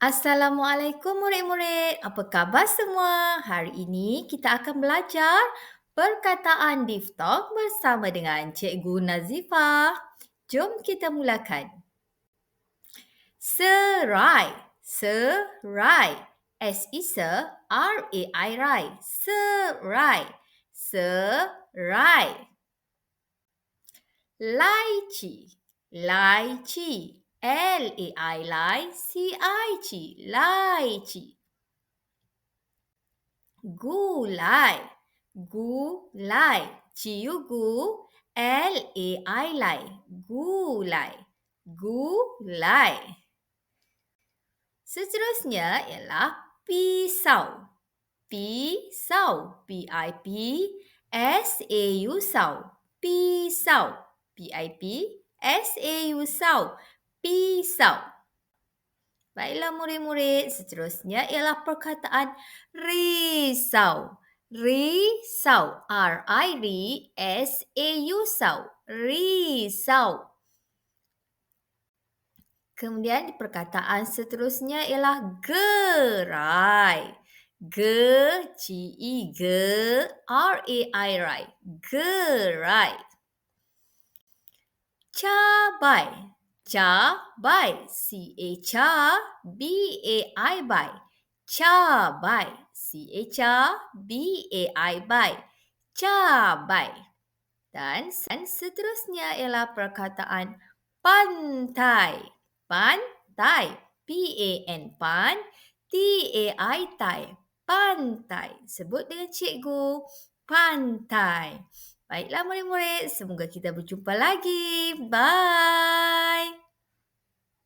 Assalamualaikum murid-murid. Apa khabar semua? Hari ini kita akan belajar perkataan diftok bersama dengan Cikgu Nazifah. Jom kita mulakan. Serai. Serai. S is a R A I rai. Serai. Serai. Lychee. Lychee. L A I L C I G lychee. Gulai. Gulai. G U G L A I L gulai. Gulai. Seterusnya ialah pisau. Pisau. P I P S A U sau. Pisau. P I P S A U sau pisau. Baiklah murid-murid, seterusnya ialah perkataan risau. Risau. R-I-R-S-A-U sau. Risau. Kemudian perkataan seterusnya ialah gerai. Gerai. Cabai. Cha bai. C A B A I bai. Cha bai. C A cha B A I bai. Cha bai. Dan, dan seterusnya ialah perkataan pantai. Pantai. P A N pan. T A I tai. Pantai. Sebut dengan cikgu. Pantai. Baiklah murid-murid, semoga kita berjumpa lagi. Bye.